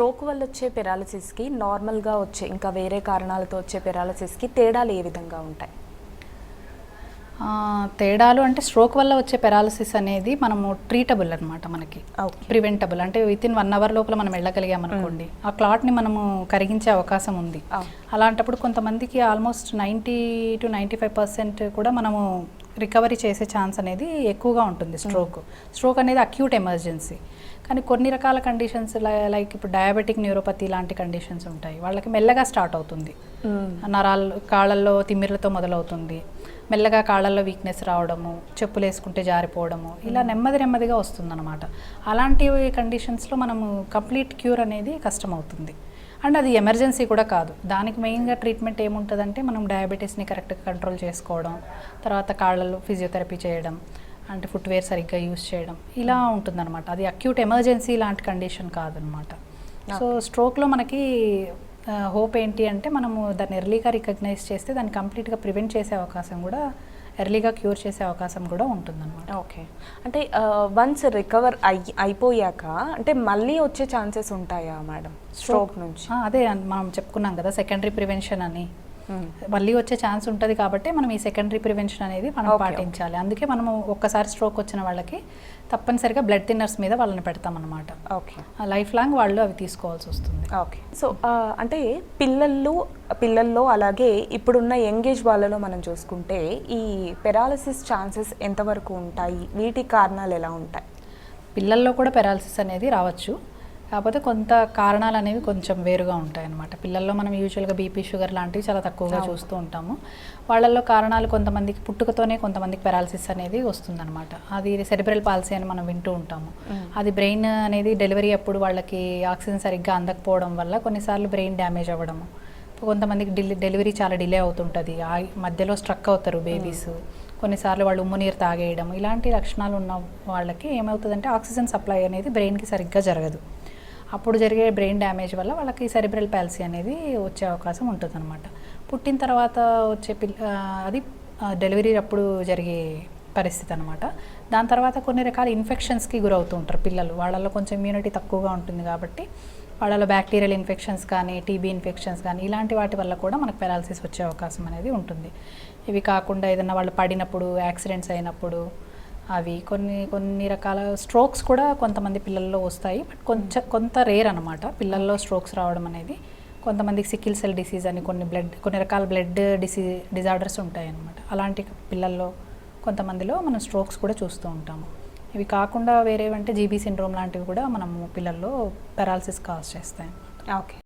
Stroke వల్ల వచ్చే పెరాలసిస్కి నార్మల్గా వచ్చే ఇంకా వేరే కారణాలతో వచ్చే పెరాలసిస్కి తేడాలు ఏ విధంగా ఉంటాయి? తేడాలు అంటే స్ట్రోక్ వల్ల వచ్చే పెరాలసిస్ అనేది మనము ట్రీటబుల్ అనమాట మనకి. ప్రివెంటబుల్. అంటే విత్ ఇన్ వన్ అవర్ లోపల మనం వెళ్ళగలిగాం అనుకోండి ఆ క్లాట్ని మనము కరిగించే అవకాశం ఉంది. అలాంటప్పుడు కొంతమందికి almost ninety two ninety five percent కూడా మనము రికవరీ చేసే ఛాన్స్ అనేది ఎక్కువగా ఉంటుంది స్ట్రోక్. స్ట్రోక్ అనేది అక్యూట్ ఎమర్జెన్సీ. కానీ కొన్ని రకాల కండిషన్స్ లైక్ ఇప్పుడు డయాబెటిక్ న్యూరోపతి లాంటి కండిషన్స్ ఉంటాయి. వాళ్ళకి మెల్లగా స్టార్ట్ అవుతుంది. నరాలు కాళ్ళల్లో తిమ్మిర్లతో మొదలవుతుంది. మెల్లగా కాళ్ళల్లో వీక్నెస్ రావడము చెప్పులు వేసుకుంటే జారిపోవడము ఇలా నెమ్మది నెమ్మదిగా వస్తుందన్నమాట. అలాంటి కండిషన్స్లో మనము కంప్లీట్ క్యూర్ అనేది కష్టమవుతుంది. అండ్ అది ఎమర్జెన్సీ కూడా కాదు. దానికి మెయిన్గా ట్రీట్మెంట్ ఏముంటుందంటే మనం డయాబెటీస్ని కరెక్ట్గా కంట్రోల్ చేసుకోవడం తర్వాత కాళ్ళలో ఫిజియోథెరపీ చేయడం అంటే ఫుట్వేర్ సరిగ్గా యూస్ చేయడం ఇలా ఉంటుందన్నమాట. అది అక్యూట్ ఎమర్జెన్సీ లాంటి కండిషన్ కాదనమాట సో స్ట్రోక్లో మనకి హోప్ ఏంటి అంటే మనము దాన్ని ఎర్లీగా రికగ్నైజ్ చేస్తే దాన్ని కంప్లీట్గా ప్రివెంట్ చేసే అవకాశం కూడా ఎర్లీగా క్యూర్ చేసే అవకాశం కూడా ఉంటుందన్నమాట. ఓకే. అంటే వన్స్ రికవర్ అయి అయిపోయాక అంటే మళ్ళీ వచ్చే ఛాన్సెస్ ఉంటాయా మేడం? స్ట్రోక్ నుంచి. అదే మనం చెప్పుకున్నాం కదా సెకండరీ ప్రివెన్షన్ అని. మళ్ళీ వచ్చే ఛాన్స్ ఉంటుంది కాబట్టి మనం ఈ సెకండరీ ప్రివెన్షన్ అనేది మనం పాటించాలి. అందుకే మనము ఒక్కసారి స్ట్రోక్ వచ్చిన వాళ్ళకి తప్పనిసరిగా బ్లడ్ థిన్నర్స్ మీద వాళ్ళని పెడతాం అనమాట ఓకే లైఫ్ లాంగ్ వాళ్ళు అవి తీసుకోవాల్సి వస్తుంది. ఓకే సో అంటే పిల్లల్లో పిల్లల్లో అలాగే ఇప్పుడున్న యంగేజ్ వాళ్ళలో మనం చూసుకుంటే ఈ పెరాలసిస్ ఛాన్సెస్ ఎంతవరకు ఉంటాయి? వీటి కారణాలు ఎలా ఉంటాయి? పిల్లల్లో కూడా పెరాలసిస్ అనేది రావచ్చు. కాకపోతే కొంత కారణాలు అనేవి కొంచెం వేరుగా ఉంటాయి అన్నమాట పిల్లల్లో మనం యూజువల్గా బీపీ షుగర్ లాంటివి చాలా తక్కువగా చూస్తూ ఉంటాము. వాళ్ళల్లో కారణాలు కొంతమందికి పుట్టుకతోనే కొంతమందికి పెరాలసిస్ అనేది వస్తుందన్నమాట. అది సెరిబ్రల్ పాలసీ అని మనం వింటూ ఉంటాము. అది బ్రెయిన్ అనేది డెలివరీ అప్పుడు వాళ్ళకి ఆక్సిజన్ సరిగ్గా అందకపోవడం వల్ల కొన్నిసార్లు బ్రెయిన్ డ్యామేజ్ అవ్వడము. కొంతమందికి డెలి డెలివరీ చాలా డిలే అవుతుంటుంది. ఆ మధ్యలో స్ట్రక్ అవుతారు బేబీస్. కొన్నిసార్లు వాళ్ళు ఉమ్ము నీరు తాగేయడం. ఇలాంటి లక్షణాలు ఉన్న వాళ్ళకి ఏమవుతుందంటే ఆక్సిజన్ సప్లై అనేది బ్రెయిన్కి సరిగ్గా జరగదు. అప్పుడు జరిగే బ్రెయిన్ డ్యామేజ్ వల్ల వాళ్ళకి సెరిబ్రల్ ప్యాల్సీ అనేది వచ్చే అవకాశం ఉంటుందన్నమాట. పుట్టిన తర్వాత వచ్చే పిల్ల అది డెలివరీ అప్పుడు జరిగే పరిస్థితి అనమాట దాని తర్వాత కొన్ని రకాల ఇన్ఫెక్షన్స్కి గురవుతూ ఉంటారు పిల్లలు. వాళ్ళలో కొంచెం ఇమ్యూనిటీ తక్కువగా ఉంటుంది కాబట్టి వాళ్ళలో బ్యాక్టీరియల్ ఇన్ఫెక్షన్స్ కానీ టీబీ ఇన్ఫెక్షన్స్ కానీ ఇలాంటి వాటి వల్ల కూడా మనకు పెరాలసిస్ వచ్చే అవకాశం అనేది ఉంటుంది. ఇవి కాకుండా ఏదైనా వాళ్ళు పడినప్పుడు యాక్సిడెంట్స్ అయినప్పుడు అవి కొన్ని కొన్ని రకాల స్ట్రోక్స్ కూడా కొంతమంది పిల్లల్లో వస్తాయి. బట్ కొంచెం కొంత రేర్ అనమాట పిల్లల్లో స్ట్రోక్స్ రావడం అనేది కొంతమందికి సికిల్ సెల్ డిసీజ్ అని కొన్ని బ్లడ్ కొన్ని రకాల బ్లడ్ డిసీ డిజార్డర్స్ ఉంటాయి అనమాట అలాంటి పిల్లల్లో కొంతమందిలో మనం స్ట్రోక్స్ కూడా చూస్తూ ఉంటాము. ఇవి కాకుండా వేరేవంటే జీబీ సిండ్రోమ్ లాంటివి కూడా మనము పిల్లల్లో పెరాలసిస్ కాజ్ చేస్తాయి. ఓకే.